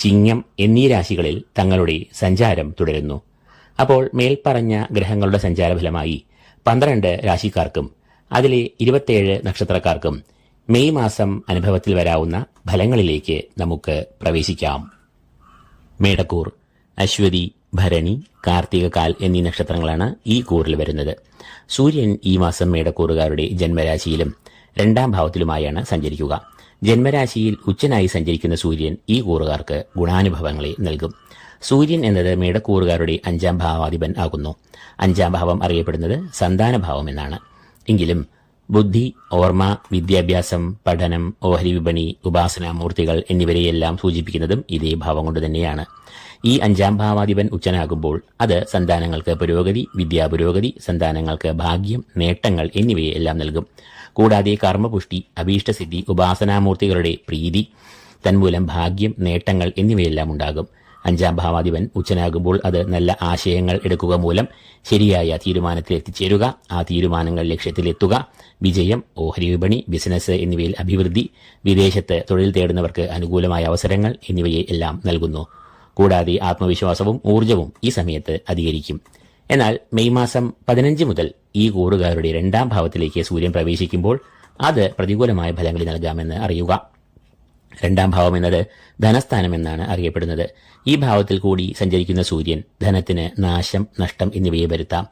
ചിങ്ങം എന്നീ രാശികളിൽ തങ്ങളുടെ സഞ്ചാരം തുടരുന്നു. അപ്പോൾ മേൽപ്പറഞ്ഞ ഗ്രഹങ്ങളുടെ സഞ്ചാരഫലമായി പന്ത്രണ്ട് രാശിക്കാർക്കും അതിലെ ഇരുപത്തിയേഴ് നക്ഷത്രക്കാർക്കും മെയ് മാസം അനുഭവത്തിൽ വരാവുന്ന ഫലങ്ങളിലേക്ക് നമുക്ക് പ്രവേശിക്കാം. മേടക്കൂർ അശ്വതി ഭരണി കാർത്തികകാൽ എന്നീ നക്ഷത്രങ്ങളാണ് ഈ കൂറിൽ വരുന്നത്. സൂര്യൻ ഈ മാസം മേടക്കൂറുകാരുടെ ജന്മരാശിയിലും രണ്ടാം ഭാവത്തിലുമായാണ് സഞ്ചരിക്കുക. ജന്മരാശിയിൽ ഉച്ചനായി സഞ്ചരിക്കുന്ന സൂര്യൻ ഈ കൂറുകാർക്ക് ഗുണാനുഭവങ്ങളെ നൽകും. സൂര്യൻ എന്നത് മേടക്കൂറുകാരുടെ അഞ്ചാം ഭാവാധിപൻ ആകുന്നു. അഞ്ചാം ഭാവം അറിയപ്പെടുന്നത് സന്താനഭാവം എന്നാണ്. എങ്കിലും ബുദ്ധി ഓർമ്മ വിദ്യാഭ്യാസം പഠനം ഓഹരി വിപണി ഉപാസനാമൂർത്തികൾ എന്നിവരെയെല്ലാം സൂചിപ്പിക്കുന്നതും ഇതേ ഭാവം കൊണ്ട് തന്നെയാണ്. ഈ അഞ്ചാം ഭാവാധിപൻ ഉച്ചനാകുമ്പോൾ അത് സന്താനങ്ങൾക്ക് പുരോഗതി വിദ്യാപുരോഗതി സന്താനങ്ങൾക്ക് ഭാഗ്യം നേട്ടങ്ങൾ എന്നിവയെ എല്ലാം നൽകും. കൂടാതെ കർമ്മപുഷ്ടി അഭീഷ്ടസിദ്ധി ഉപാസനാമൂർത്തികളുടെ പ്രീതി തന്മൂലം ഭാഗ്യം നേട്ടങ്ങൾ എന്നിവയെല്ലാം ഉണ്ടാകും. അഞ്ചാം ഭാവാധിപൻ ഉച്ചനാകുമ്പോൾ അത് നല്ല ആശയങ്ങൾ എടുക്കുക മൂലം ശരിയായ തീരുമാനത്തിൽ എത്തിച്ചേരുക ആ തീരുമാനങ്ങൾ ലക്ഷ്യത്തിലെത്തുക വിജയം ഓഹരി വിപണി ബിസിനസ് എന്നിവയിൽ അഭിവൃദ്ധി വിദേശത്ത് തൊഴിൽ തേടുന്നവർക്ക് അനുകൂലമായ അവസരങ്ങൾ എന്നിവയെ എല്ലാം നൽകുന്നു. കൂടാതെ ആത്മവിശ്വാസവും ഊർജവും ഈ സമയത്ത് അധികരിക്കും. എന്നാൽ മെയ് മാസം പതിനഞ്ച് മുതൽ ഈ കൂറുകാരുടെ രണ്ടാം ഭാവത്തിലേക്ക് സൂര്യൻ പ്രവേശിക്കുമ്പോൾ അത് പ്രതികൂലമായ ഫലങ്ങൾ നൽകാമെന്ന് അറിയുക. രണ്ടാം ഭാവം എന്നത് ധനസ്ഥാനം എന്നാണ് അറിയപ്പെടുന്നത്. ഈ ഭാവത്തിൽ കൂടി സഞ്ചരിക്കുന്ന സൂര്യൻ ധനത്തിന് നാശം നഷ്ടം എന്നിവയെ വരുത്താം.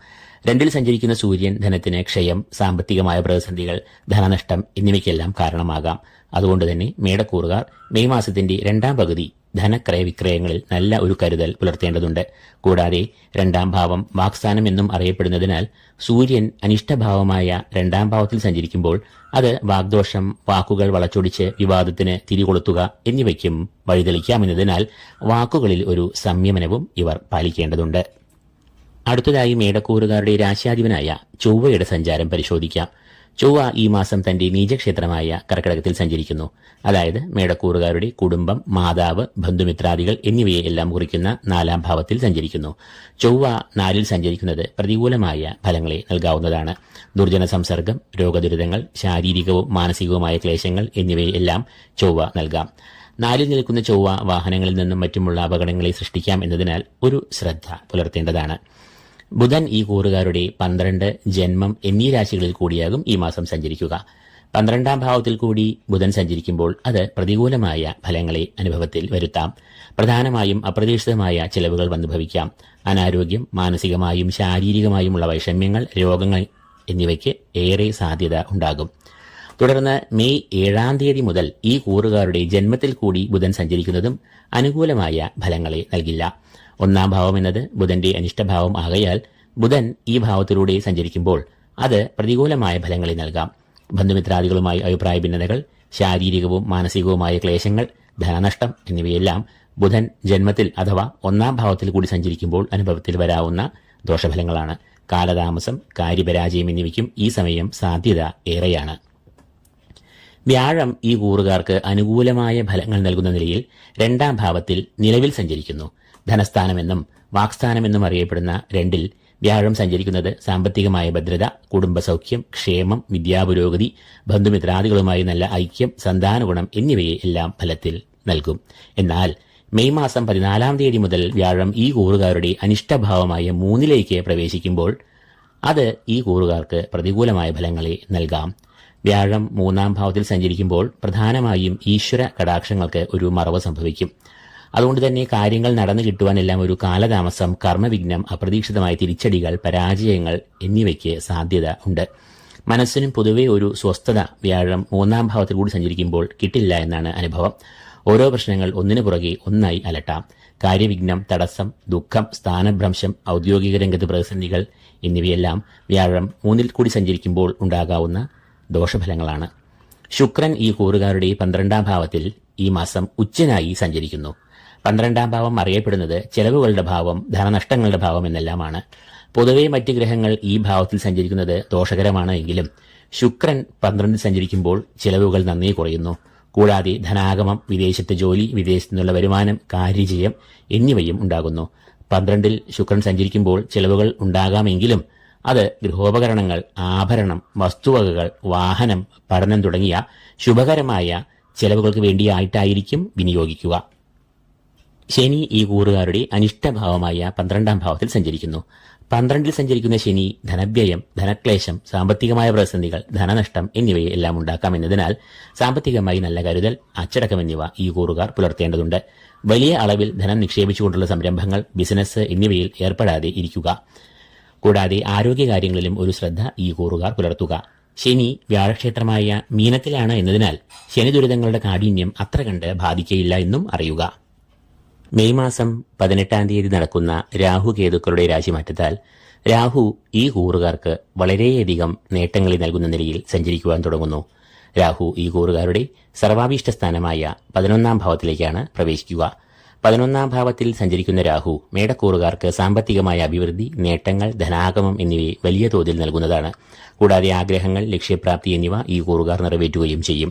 രണ്ടിൽ സഞ്ചരിക്കുന്ന സൂര്യൻ ധനത്തിന് ക്ഷയം സാമ്പത്തികമായ പ്രതിസന്ധികൾ ധനനഷ്ടം എന്നിവയ്ക്കെല്ലാം കാരണമാകാം. അതുകൊണ്ട് തന്നെ മേടക്കൂറുകാർ മെയ് മാസത്തിന്റെ രണ്ടാം പകുതി ധനക്രയ വിക്രയങ്ങളിൽ നല്ല ഒരു കരുതൽ പുലർത്തേണ്ടതുണ്ട്. കൂടാതെ രണ്ടാം ഭാവം വാക്സ്ഥാനം എന്നും അറിയപ്പെടുന്നതിനാൽ സൂര്യൻ അനിഷ്ടഭാവമായ രണ്ടാം ഭാവത്തിൽ സഞ്ചരിക്കുമ്പോൾ അത് വാഗ്ദോഷം വാക്കുകൾ വളച്ചൊടിച്ച് വിവാദത്തിന് തിരികൊളുത്തുക എന്നിവയ്ക്കും വഴിതെളിക്കാമെന്നതിനാൽ വാക്കുകളിൽ ഒരു സംയമനവും ഇവർ പാലിക്കേണ്ടതുണ്ട്. അടുത്തതായി മേടക്കൂറുകാരുടെ രാശ്യാധിപനായ ചൊവ്വയുടെ സഞ്ചാരം പരിശോധിക്കാം. ചൊവ്വ ഈ മാസം തന്റെ നീചക്ഷേത്രമായ കർക്കിടകത്തിൽ സഞ്ചരിക്കുന്നു. അതായത് മേടക്കൂറുകാരുടെ കുടുംബം മാതാവ് ബന്ധുമിത്രാദികൾ എന്നിവയെ എല്ലാം കുറിക്കുന്ന നാലാം ഭാവത്തിൽ സഞ്ചരിക്കുന്നു. ചൊവ്വ നാലിൽ സഞ്ചരിക്കുന്നത് പ്രതികൂലമായ ഫലങ്ങളെ നൽകാവുന്നതാണ്. ദുർജന സംസർഗം രോഗദുരിതങ്ങൾ ശാരീരികവും മാനസികവുമായ ക്ലേശങ്ങൾ എന്നിവയെല്ലാം ചൊവ്വ നൽകാം. നാലിൽ നിൽക്കുന്ന ചൊവ്വ വാഹനങ്ങളിൽ നിന്നും മറ്റുമുള്ള അപകടങ്ങളെ സൃഷ്ടിക്കാം എന്നതിനാൽ ഒരു ശ്രദ്ധ പുലർത്തേണ്ടതാണ്. ബുധൻ ഈ കൂറുകാരുടെ പന്ത്രണ്ട് ജന്മം എന്നീ രാശികളിൽ കൂടിയാകും ഈ മാസം സഞ്ചരിക്കുക. പന്ത്രണ്ടാം ഭാവത്തിൽ കൂടി ബുധൻ സഞ്ചരിക്കുമ്പോൾ അത് പ്രതികൂലമായ ഫലങ്ങളെ അനുഭവത്തിൽ വരുത്താം. പ്രധാനമായും അപ്രതീക്ഷിതമായ ചിലവുകൾ വന്നുഭവിക്കാം അനാരോഗ്യം മാനസികമായും ശാരീരികമായുമുള്ള വൈഷമ്യങ്ങൾ രോഗങ്ങൾ എന്നിവയ്ക്ക് ഏറെ സാധ്യത ഉണ്ടാകും. തുടർന്ന് മെയ് ഏഴാം തീയതി മുതൽ ഈ കൂറുകാരുടെ ജന്മത്തിൽ കൂടി ബുധൻ സഞ്ചരിക്കുന്നതും അനുകൂലമായ ഫലങ്ങളെ നൽകില്ല. ഒന്നാം ഭാവം എന്നത് ബുധന്റെ അനിഷ്ടഭാവം ആകയാൽ ബുധൻ ഈ ഭാവത്തിലൂടെ സഞ്ചരിക്കുമ്പോൾ അത് പ്രതികൂലമായ ഫലങ്ങളെ നൽകാം. ബന്ധുമിത്രാദികളുമായി അഭിപ്രായ ഭിന്നതകൾ ശാരീരികവും മാനസികവുമായ ക്ലേശങ്ങൾ ധനനഷ്ടം എന്നിവയെല്ലാം ബുധൻ ജന്മത്തിൽ അഥവാ ഒന്നാം ഭാവത്തിൽ കൂടി സഞ്ചരിക്കുമ്പോൾ അനുഭവത്തിൽ വരാവുന്ന ദോഷഫലങ്ങളാണ്. കാലതാമസം കാര്യപരാജയം എന്നിവയ്ക്കും ഈ സമയം സാധ്യത ഏറെയാണ്. വ്യാഴം ഈ കൂറുകാർക്ക് അനുകൂലമായ ഫലങ്ങൾ നൽകുന്ന നിലയിൽ രണ്ടാം ഭാവത്തിൽ നിലവിൽ സഞ്ചരിക്കുന്നു. ധനസ്ഥാനമെന്നും വാക്സ്ഥാനമെന്നും അറിയപ്പെടുന്ന രണ്ടിൽ വ്യാഴം സഞ്ചരിക്കുന്നത് സാമ്പത്തികമായ ഭദ്രത കുടുംബസൗഖ്യം ക്ഷേമം വിദ്യാപുരോഗതി ബന്ധുമിത്രാദികളുമായി നല്ല ഐക്യം സന്താനഗുണം എന്നിവയെ എല്ലാം ഫലത്തിൽ നൽകും. എന്നാൽ മെയ് മാസം പതിനാലാം തീയതി മുതൽ വ്യാഴം ഈ കൂറുകാരുടെ അനിഷ്ടഭാവമായ മൂന്നിലേക്ക് പ്രവേശിക്കുമ്പോൾ അത് ഈ കൂറുകാർക്ക് പ്രതികൂലമായ ഫലങ്ങളെ നൽകാം. വ്യാഴം മൂന്നാം ഭാവത്തിൽ സഞ്ചരിക്കുമ്പോൾ പ്രധാനമായും ഈശ്വര കടാക്ഷങ്ങൾക്ക് ഒരു മറവ് സംഭവിക്കും. അതുകൊണ്ട് തന്നെ കാര്യങ്ങൾ നടന്നു കിട്ടുവാനെല്ലാം ഒരു കാലതാമസം കർമ്മവിഘ്നം അപ്രതീക്ഷിതമായ തിരിച്ചടികൾ പരാജയങ്ങൾ എന്നിവയ്ക്ക് സാധ്യത ഉണ്ട്. മനസ്സിനും പൊതുവെ ഒരു സ്വസ്ഥത വ്യാഴം മൂന്നാം ഭാവത്തിൽ കൂടി സഞ്ചരിക്കുമ്പോൾ കിട്ടില്ല എന്നാണ് അനുഭവം. ഓരോ പ്രശ്നങ്ങൾ ഒന്നിനു പുറകെ ഒന്നായി അലട്ടാം. കാര്യവിഘ്നം തടസ്സം ദുഃഖം സ്ഥാനഭ്രംശം ഔദ്യോഗിക രംഗത്ത് പ്രതിസന്ധികൾ എന്നിവയെല്ലാം വ്യാഴം മൂന്നിൽ കൂടി സഞ്ചരിക്കുമ്പോൾ ഉണ്ടാകാവുന്ന ദോഷഫലങ്ങളാണ്. ശുക്രൻ ഈ കൂറുകാരുടെ പന്ത്രണ്ടാം ഭാവത്തിൽ ഈ മാസം ഉച്ചനായി സഞ്ചരിക്കുന്നു. പന്ത്രണ്ടാം ഭാവം അറിയപ്പെടുന്നത് ചെലവുകളുടെ ഭാവം ധനനഷ്ടങ്ങളുടെ ഭാവം എന്നെല്ലാമാണ്. പൊതുവെ മറ്റ് ഗ്രഹങ്ങൾ ഈ ഭാവത്തിൽ സഞ്ചരിക്കുന്നത് ദോഷകരമാണ് എങ്കിലും ശുക്രൻ പന്ത്രണ്ടിൽ സഞ്ചരിക്കുമ്പോൾ ചെലവുകൾ നന്നേ കുറയുന്നു. കൂടാതെ ധനാഗമം വിദേശത്തെ ജോലി വിദേശത്തു നിന്നുള്ള വരുമാനം കാര്യജയം എന്നിവയും ഉണ്ടാകുന്നു. പന്ത്രണ്ടിൽ ശുക്രൻ സഞ്ചരിക്കുമ്പോൾ ചെലവുകൾ ഉണ്ടാകാമെങ്കിലും അത് ഗൃഹോപകരണങ്ങൾ ആഭരണം വസ്തുവകകൾ വാഹനം പഠനം തുടങ്ങിയ ശുഭകരമായ ചെലവുകൾക്ക് വേണ്ടിയായിട്ടായിരിക്കും വിനിയോഗിക്കുക. ശനി ഈ കൂറുകാരുടെ അനിഷ്ടഭാവമായ പന്ത്രണ്ടാം ഭാവത്തിൽ സഞ്ചരിക്കുന്നു. പന്ത്രണ്ടിൽ സഞ്ചരിക്കുന്ന ശനി ധനവ്യയം ധനക്ലേശം സാമ്പത്തികമായ പ്രതിസന്ധികൾ ധനനഷ്ടം എന്നിവയെ എല്ലാം ഉണ്ടാക്കാം എന്നതിനാൽ സാമ്പത്തികമായി നല്ല കരുതൽ അച്ചടക്കം എന്നിവ ഈ കൂറുകാർ പുലർത്തേണ്ടതുണ്ട്. വലിയ അളവിൽ ധനം നിക്ഷേപിച്ചുകൊണ്ടുള്ള സംരംഭങ്ങൾ ബിസിനസ് എന്നിവയിൽ ഏർപ്പെടാതെ ഇരിക്കുക. കൂടാതെ ആരോഗ്യകാര്യങ്ങളിലും ഒരു ശ്രദ്ധ ഈ കൂറുകാർ പുലർത്തുക. ശനി വ്യാഴക്ഷേത്രമായ മീനത്തിലാണ് എന്നതിനാൽ ശനി ദുരിതങ്ങളുടെ കാഠിന്യം അത്ര കണ്ട് ബാധിക്കയില്ല എന്നും അറിയുക. മെയ് മാസം പതിനെട്ടാം തീയതി നടക്കുന്ന രാഹു കേതുക്കളുടെ രാശിമാറ്റത്താൽ രാഹു ഈ കൂറുകാർക്ക് വളരെയധികം നേട്ടങ്ങൾ നൽകുന്ന നിലയിൽ സഞ്ചരിക്കുവാൻ തുടങ്ങുന്നു. രാഹു ഈ കൂറുകാരുടെ സർവാഭീഷ്ട സ്ഥാനമായ പതിനൊന്നാം ഭാവത്തിലേക്കാണ് പ്രവേശിക്കുക. പതിനൊന്നാം ഭാവത്തിൽ സഞ്ചരിക്കുന്ന രാഹു മേടക്കൂറുകാർക്ക് സാമ്പത്തികമായ അഭിവൃദ്ധി നേട്ടങ്ങൾ ധനാഗമം എന്നിവയെ വലിയ തോതിൽ നൽകുന്നതാണ്. കൂടാതെ ആഗ്രഹങ്ങൾ ലക്ഷ്യപ്രാപ്തി എന്നിവ ഈ കൂറുകാർ നിറവേറ്റുകയും ചെയ്യും.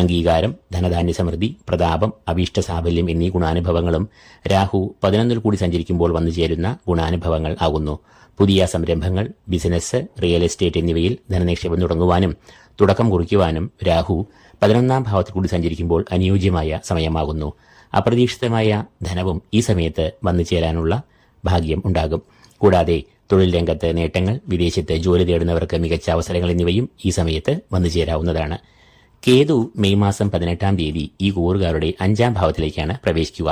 അംഗീകാരം ധനധാന്യ സമൃദ്ധി പ്രതാപം അഭീഷ്ട സാഫല്യം എന്നീ ഗുണാനുഭവങ്ങളും രാഹു പതിനൊന്നിൽ കൂടി സഞ്ചരിക്കുമ്പോൾ വന്നു ചേരുന്ന ഗുണാനുഭവങ്ങൾ ആകുന്നു. പുതിയ സംരംഭങ്ങൾ ബിസിനസ് റിയൽ എസ്റ്റേറ്റ് എന്നിവയിൽ ധനനിക്ഷേപം തുടങ്ങുവാനും തുടക്കം കുറിക്കുവാനും രാഹു പതിനൊന്നാം ഭാവത്തിൽ കൂടി സഞ്ചരിക്കുമ്പോൾ അനുയോജ്യമായ സമയമാകുന്നു. അപ്രതീക്ഷിതമായ ധനവും ഈ സമയത്ത് വന്നു ചേരാനുള്ള ഭാഗ്യം ഉണ്ടാകും. കൂടാതെ തൊഴിൽ രംഗത്ത് നേട്ടങ്ങൾ വിദേശത്ത് ജോലി തേടുന്നവർക്ക് മികച്ച അവസരങ്ങൾ എന്നിവയും ഈ സമയത്ത് വന്നു ചേരാവുന്നതാണ്. കേതു മെയ് മാസം പതിനെട്ടാം തീയതി ഈ കൂറുകാരുടെ അഞ്ചാം ഭാവത്തിലേക്കാണ് പ്രവേശിക്കുക.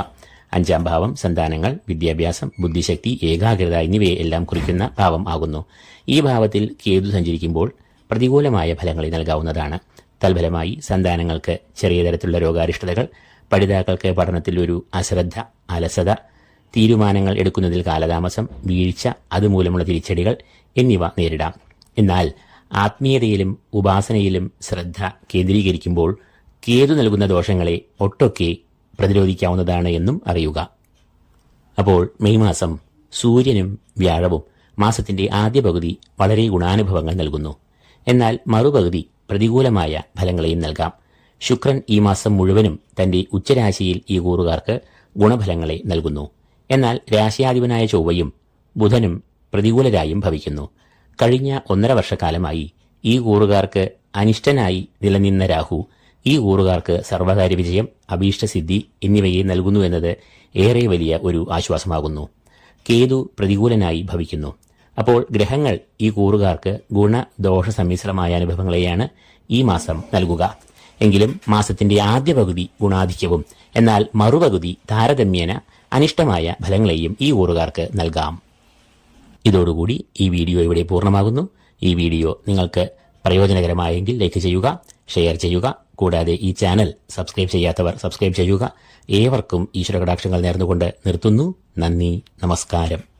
അഞ്ചാം ഭാവം സന്താനങ്ങൾ വിദ്യാഭ്യാസം ബുദ്ധിശക്തി ഏകാഗ്രത എന്നിവയെ എല്ലാം കുറിക്കുന്ന ഭാവം ആകുന്നു. ഈ ഭാവത്തിൽ കേതു സഞ്ചരിക്കുമ്പോൾ പ്രതികൂലമായ ഫലങ്ങളെ നൽകാവുന്നതാണ്. തൽഫലമായി സന്താനങ്ങൾക്ക് ചെറിയ തരത്തിലുള്ള രോഗാരിഷ്ടതകൾ പഠിതാക്കൾക്ക് പഠനത്തിൽ ഒരു അശ്രദ്ധ അലസത തീരുമാനങ്ങൾ എടുക്കുന്നതിൽ കാലതാമസം വീഴ്ച അതുമൂലമുള്ള തിരിച്ചടികൾ എന്നിവ നേരിടാം. എന്നാൽ ആത്മീയതയിലും ഉപാസനയിലും ശ്രദ്ധ കേന്ദ്രീകരിക്കുമ്പോൾ കേതു നൽകുന്ന ദോഷങ്ങളെ ഒട്ടൊക്കെ പ്രതിരോധിക്കാവുന്നതാണ് എന്നും അറിയുക. അപ്പോൾ മെയ് മാസം സൂര്യനും വ്യാഴവും മാസത്തിന്റെ ആദ്യ പകുതി വളരെ ഗുണാനുഭവങ്ങൾ നൽകുന്നു. എന്നാൽ മറുപകുതി പ്രതികൂലമായ ഫലങ്ങളെയും നൽകാം. ശുക്രൻ ഈ മാസം മുഴുവനും തന്റെ ഉച്ചരാശിയിൽ ഈ കൂറുകാർക്ക് ഗുണഫലങ്ങളെ നൽകുന്നു. എന്നാൽ രാശിയാധിപനായ ചൊവ്വയും ബുധനും പ്രതികൂലരായും ഭവിക്കുന്നു. കഴിഞ്ഞ ഒന്നര വർഷക്കാലമായി ഈ കൂറുകാർക്ക് അനിഷ്ടനായി നിലനിന്ന രാഹു ഈ കൂറുകാർക്ക് സർവകാര്യ വിജയം അഭീഷ്ടസിദ്ധി എന്നിവയെ നൽകുന്നു എന്നത് ഏറെ വലിയ ഒരു ആശ്വാസമാകുന്നു. കേതു പ്രതികൂലനായി ഭവിക്കുന്നു. അപ്പോൾ ഗ്രഹങ്ങൾ ഈ കൂറുകാർക്ക് ഗുണദോഷ സമ്മിശ്രമായ അനുഭവങ്ങളെയാണ് ഈ മാസം നൽകുക. എങ്കിലും മാസത്തിന്റെ ആദ്യ പകുതി ഗുണാധിക്യവും എന്നാൽ മറുപകുതി താരതമ്യേന അനിഷ്ടമായ ഫലങ്ങളെയും ഈ കൂറുകാർക്ക് നൽകാം. ഇതോടുകൂടി ഈ വീഡിയോ ഇവിടെ പൂർണമാകുന്നു. ഈ വീഡിയോ നിങ്ങൾക്ക് പ്രയോജനകരമായെങ്കിൽ ലൈക്ക് ചെയ്യുക ഷെയർ ചെയ്യുക കൂടാതെ ഈ ചാനൽ സബ്സ്ക്രൈബ് ചെയ്യാത്തവർ സബ്സ്ക്രൈബ് ചെയ്യുക. ഏവർക്കും ഈശ്വര കടാക്ഷങ്ങൾ നേർന്നുകൊണ്ട് നിർത്തുന്നു. നന്ദി നമസ്കാരം.